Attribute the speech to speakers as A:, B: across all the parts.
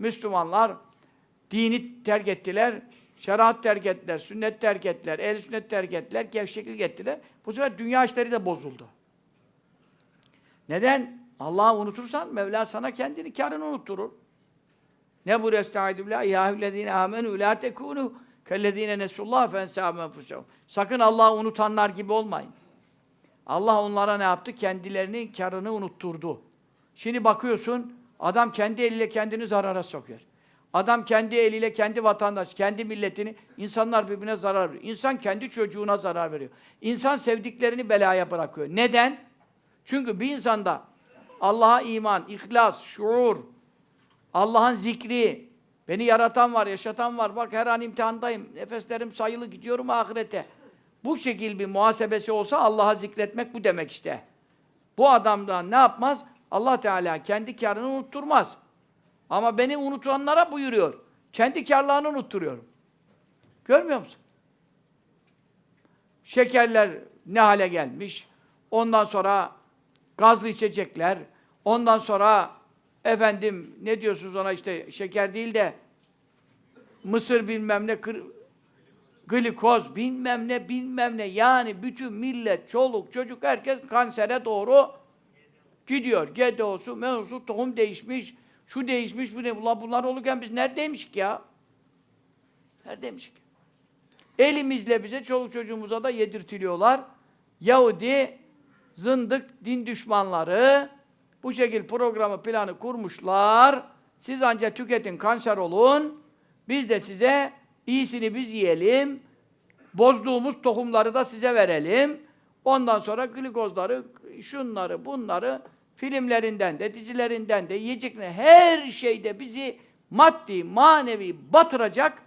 A: Müslümanlar dini terk ettiler, şeriat terk ettiler, sünnet terk ettiler, ehl sünnet terk ettiler, gevşeklik ettiler. Bu sefer dünya işleri de bozuldu. Neden? Allah'ı unutursan Mevla sana kendini karını unutturur. Ne bu estaizu billah ya eyyühellezine amenu la tekunu kellezine nesullah fe ensâhum enfusehum. Sakın Allah'ı unutanlar gibi olmayın. Allah onlara ne yaptı? Kendilerinin karını unutturdu. Şimdi bakıyorsun adam kendi eliyle kendini zarara sokuyor. Adam kendi eliyle kendi vatandaş, kendi milletini, insanlar birbirine zarar veriyor. İnsan kendi çocuğuna zarar veriyor. İnsan sevdiklerini belaya bırakıyor. Neden? Çünkü bir insanda Allah'a iman, ihlas, şuur, Allah'ın zikri, beni yaratan var, yaşatan var, bak her an imtihandayım, nefeslerim sayılı, gidiyorum ahirete. Bu şekil bir muhasebesi olsa Allah'a zikretmek bu demek işte. Bu adamdan ne yapmaz? Allah Teala kendi karını unutturmaz. Ama beni unutanlara buyuruyor. Kendi karlarını unutturuyorum. Görmüyor musun? Şekerler ne hale gelmiş? Ondan sonra gazlı içecekler. Ondan sonra efendim ne diyorsunuz ona işte şeker değil de mısır bilmem ne kır, glikoz bilmem ne bilmem ne yani bütün millet, çoluk, çocuk herkes kansere doğru gidiyor. GDO'su, mevzu, tohum değişmiş, şu değişmiş, bu ne? Ulan bunlar olurken biz neredeymişik ya? Neredeymişik? Elimizle bize, çoluk çocuğumuza da yedirtiliyorlar. Yahudi, zındık, din düşmanları bu şekil programı, planı kurmuşlar. Siz ancak tüketin, kanser olun. Biz de size iyisini biz yiyelim. Bozduğumuz tohumları da size verelim. Ondan sonra glikozları, şunları, bunları filmlerinden de, dizilerinden de, yiyecekleri her şeyde bizi maddi, manevi batıracak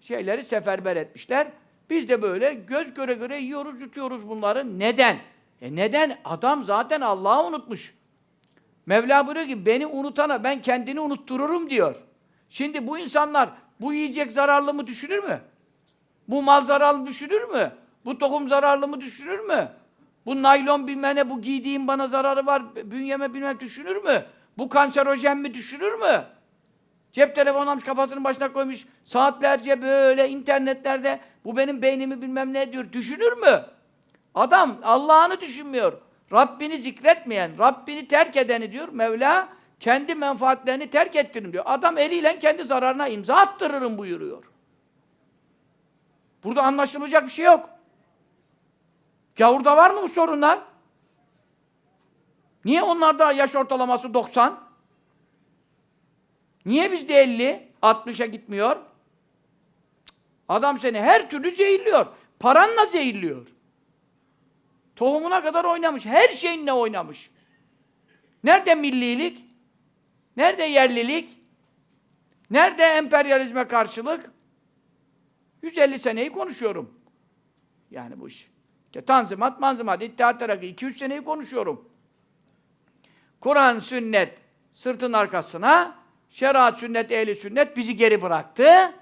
A: şeyleri seferber etmişler. Biz de böyle göz göre göre yiyoruz, yutuyoruz bunları. Neden? E neden? Adam zaten Allah'ı unutmuş. Mevla buyuruyor ki beni unutana ben kendini unuttururum diyor. Şimdi bu insanlar bu yiyecek zararlı mı düşünür mü? Bu mal zararlı düşünür mü? Bu tohum zararlı mı düşünür mü? Bu naylon bilmem ne, bu giydiğim bana zararı var, bünyeme bilmem düşünür mü? Bu kanserojen mi düşünür mü? Cep telefonu almış kafasının başına koymuş, saatlerce böyle internetlerde bu benim beynimi bilmem ne diyor, düşünür mü? Adam Allah'ını düşünmüyor. Rabbini zikretmeyen, Rabbini terk edeni diyor Mevla, kendi menfaatlerini terk ettirin diyor. Adam eliyle kendi zararına imza attırırım buyuruyor. Burada anlaşılacak bir şey yok. Gavurda var mı bu sorunlar? Niye onlarda yaş ortalaması 90? Niye bizde 50, 60'a gitmiyor? Adam seni her türlü zehirliyor. Paranla zehirliyor. Tohumuna kadar oynamış. Her şeyinle oynamış. Nerede millilik? Nerede yerlilik? Nerede emperyalizme karşılık? 150 seneyi konuşuyorum. Yani bu iş. İşte tanzimat, manzimat, İttihat Terakki 200 seneyi konuşuyorum. Kur'an, sünnet sırtın arkasına, şeriat, sünnet, ehli sünnet bizi geri bıraktı.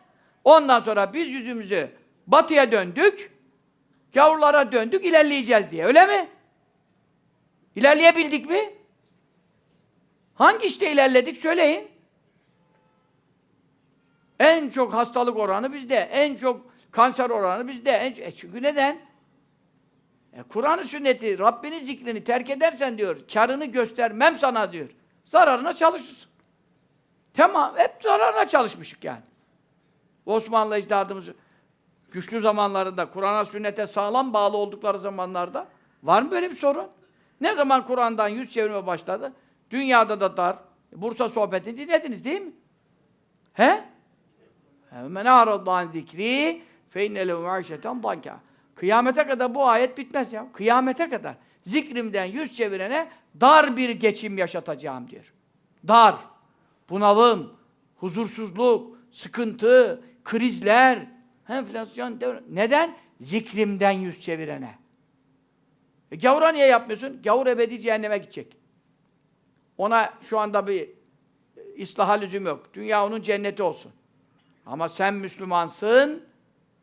A: Ondan sonra biz yüzümüzü batıya döndük, gavurlara döndük, ilerleyeceğiz diye. Öyle mi? İlerleyebildik mi? Hangi işte ilerledik? Söyleyin. En çok hastalık oranı bizde, en çok kanser oranı bizde. En, e çünkü neden? E, Kur'an-ı sünneti, Rabbinin zikrini terk edersen diyor, karını göstermem sana diyor. Zararına çalışırsın. Tamam, hep zararına çalışmışık yani. Osmanlı ecdadımız güçlü zamanlarında, Kur'an'a, sünnete sağlam bağlı oldukları zamanlarda var mı böyle bir sorun? Ne zaman Kur'an'dan yüz çevirme başladı? Dünyada da dar. Bursa sohbetini dinlediniz değil mi? He? Men a'raddan zikri fe inne lehu ma'işeten danka. Kıyamete kadar bu ayet bitmez ya. Kıyamete kadar. Zikrimden yüz çevirene dar bir geçim yaşatacağım diyor. Dar, bunalım, huzursuzluk, sıkıntı, krizler, enflasyon, neden? Zikrimden yüz çevirene. E, gavura niye yapmıyorsun? Gavur ebedi cehenneme gidecek. Ona şu anda bir e, ıslaha lüzum yok. Dünya onun cenneti olsun. Ama sen Müslümansın,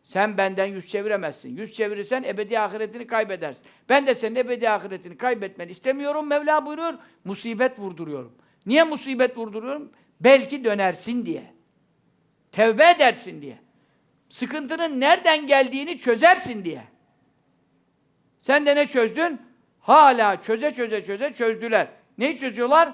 A: sen benden yüz çeviremezsin. Yüz çevirirsen ebedi ahiretini kaybedersin. Ben de senin ebedi ahiretini kaybetmeni istemiyorum. Mevla buyuruyor, musibet vurduruyorum. Niye musibet vurduruyorum? Belki dönersin diye. Tevbe edersin diye. Sıkıntının nereden geldiğini çözersin diye. Sen de ne çözdün? Hala çöze çöze çöze çözdüler. Neyi çözüyorlar?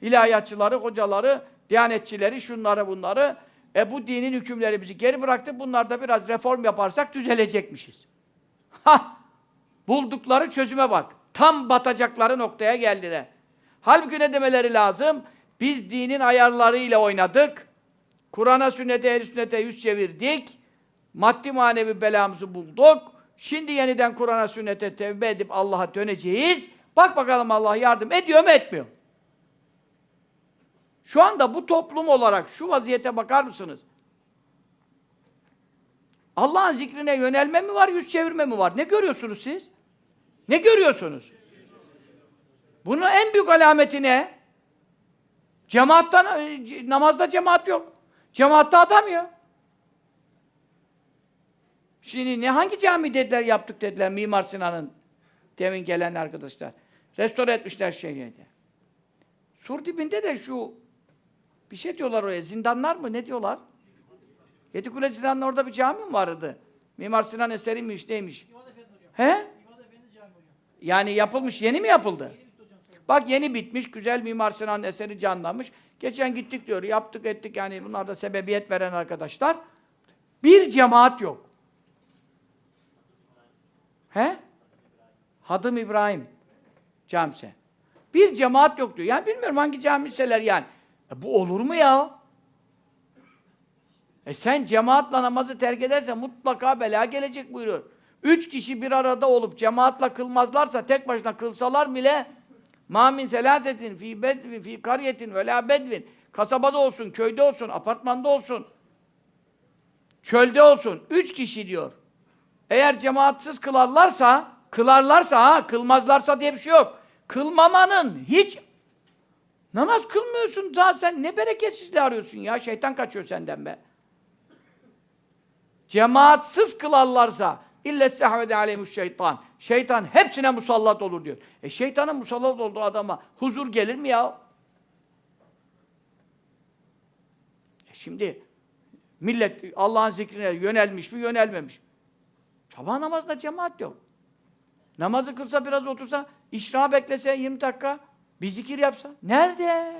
A: İlahiyatçıları, hocaları, diyanetçileri, şunları bunları. E bu dinin hükümleri bizi geri bıraktı. Bunlarda biraz reform yaparsak düzelecekmişiz. Ha! Buldukları çözüme bak. Tam batacakları noktaya geldiler. Halbuki ne demeleri lazım? Biz dinin ayarlarıyla oynadık. Kur'an'a, sünnete, ehl sünnete yüz çevirdik. Maddi manevi belamızı bulduk. Şimdi yeniden Kur'an'a, sünnete tevbe edip Allah'a döneceğiz. Bak bakalım Allah yardım ediyor mu etmiyor? Şu anda bu toplum olarak şu vaziyete bakar mısınız? Allah'ın zikrine yönelme mi var, yüz çevirme mi var? Ne görüyorsunuz siz? Ne görüyorsunuz? Bunun en büyük alameti ne? Cemaattan, e, namazda cemaat yok. Cemaatte adam yok. Şimdi ne hangi cami dediler yaptık dediler Mimar Sinan'ın demin gelen arkadaşlar. Restore etmişler şeyi. Sur dibinde de şu bir şey diyorlar oraya. Zindanlar mı? Ne diyorlar? Yedikule Zindan'ın orada bir cami mi vardı? Mimar Sinan eseri miymiş, neymiş? He? Yani yapılmış, yeni mi yapıldı? Bak yeni bitmiş, güzel Mimar Sinan eseri canlanmış. Geçen gittik diyor, yaptık ettik yani bunlar da sebebiyet veren arkadaşlar. Bir cemaat yok. He? Hadım İbrahim camisi. Bir cemaat yok diyor. Yani bilmiyorum hangi camiseler yani. E bu olur mu ya? E sen cemaatla namazı terk edersen mutlaka bela gelecek buyuruyor. Üç kişi bir arada olup cemaatla kılmazlarsa tek başına kılsalar bile min selasetin fi bedvin fi kariyetin ve la bedvin kasabada olsun, köyde olsun, apartmanda olsun, çölde olsun. Üç kişi diyor. Eğer cemaatsiz kılarlarsa, kılarlarsa ha, kılmazlarsa diye bir şey yok. Kılmamanın hiç namaz kılmıyorsun daha sen ne bereketsizliği arıyorsun ya. Şeytan kaçıyor senden be. Cemaatsiz kılarlarsa ille sehvede aleyhimuş şeytan. Şeytan hepsine musallat olur diyor. E şeytanın musallat olduğu adama huzur gelir mi ya? E şimdi millet Allah'ın zikrine yönelmiş mi yönelmemiş. Sabah namazında cemaat yok. Namazı kılsa biraz otursa, işra beklese 20 dakika, bir zikir yapsa. Nerede?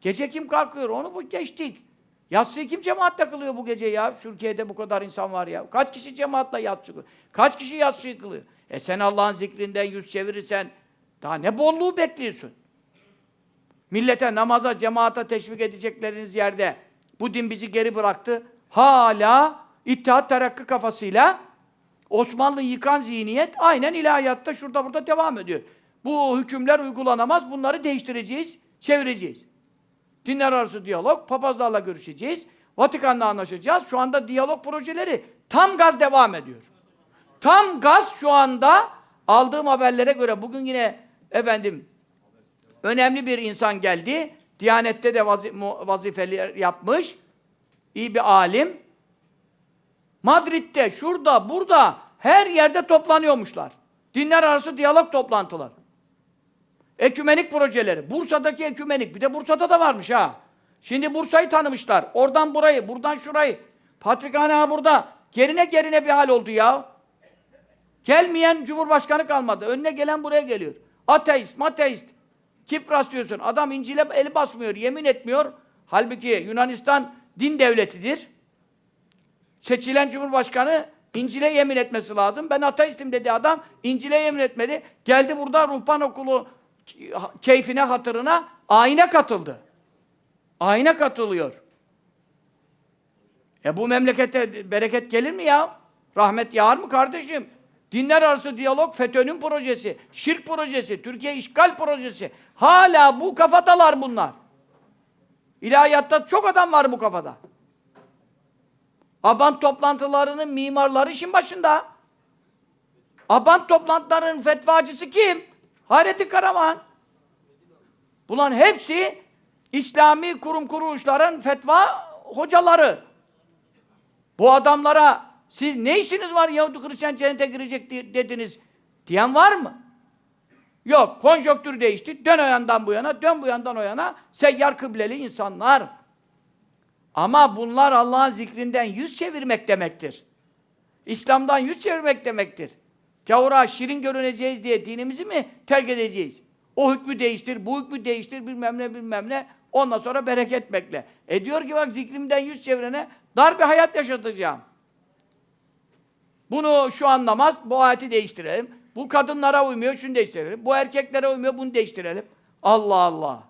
A: Gece kim kalkıyor? Onu bu geçtik. Yatsıyı kim cemaatle kılıyor bu gece ya? Türkiye'de bu kadar insan var ya. Kaç kişi cemaatle yatsı kılıyor? Kaç kişi yatsıyı kılıyor? E sen Allah'ın zikrinden yüz çevirirsen daha ne bolluğu bekliyorsun? Millete namaza, cemaate teşvik edecekleriniz yerde bu din bizi geri bıraktı. Hala İttihat Terakki kafasıyla Osmanlı yıkan zihniyet aynen ilahiyatta şurada burada devam ediyor. Bu hükümler uygulanamaz. Bunları değiştireceğiz, çevireceğiz. Dinler arası diyalog, papazlarla görüşeceğiz. Vatikan'la anlaşacağız. Şu anda diyalog projeleri tam gaz devam ediyor. Tam gaz şu anda aldığım haberlere göre bugün yine efendim önemli bir insan geldi. Diyanette de vazi mu- vazifeli yapmış. İyi bir alim. Madrid'de, şurada, burada, her yerde toplanıyormuşlar. Dinler arası diyalog toplantıları. Ekümenik projeleri. Bursa'daki ekümenik. Bir de Bursa'da da varmış ha. Şimdi Bursa'yı tanımışlar. Oradan burayı, buradan şurayı. Patrikhane ha burada. Gerine gerine bir hal oldu ya. Gelmeyen Cumhurbaşkanı kalmadı. Önüne gelen buraya geliyor. Ateist, mateist. Kipras diyorsun. Adam İncil'e eli basmıyor, yemin etmiyor. Halbuki Yunanistan din devletidir. Seçilen Cumhurbaşkanı İncil'e yemin etmesi lazım. Ben ateistim dedi adam. İncil'e yemin etmedi. Geldi burada ruhban okulu keyfine, hatırına ayine katıldı. Ayine katılıyor. E bu memlekete bereket gelir mi ya? Rahmet yağar mı kardeşim? Dinler arası diyalog FETÖ'nün projesi, şirk projesi, Türkiye işgal projesi. Hala bu kafadalar bunlar. İlahiyatta çok adam var bu kafada. Abant toplantılarının mimarları işin başında. Abant toplantılarının fetvacısı kim? Hayrettin Karaman. Bunların hepsi İslami kurum kuruluşların fetva hocaları. Bu adamlara siz ne işiniz var Yahudi Hristiyan cennete girecek di- dediniz diyen var mı? Yok, konjonktür değişti. Dön o yandan bu yana, dön bu yandan o yana. Seyyar kıbleli insanlar. Ama bunlar Allah'ın zikrinden yüz çevirmek demektir. İslam'dan yüz çevirmek demektir. Gavura şirin görüneceğiz diye dinimizi mi terk edeceğiz? O hükmü değiştir, bu hükmü değiştir, bilmem ne bilmem ne. Ondan sonra bereket bekle. E diyor ki bak zikrimden yüz çevirene dar bir hayat yaşatacağım. Bunu şu anlamaz, bu ayeti değiştirelim. Bu kadınlara uymuyor, şunu değiştirelim. Bu erkeklere uymuyor, bunu değiştirelim. Allah Allah.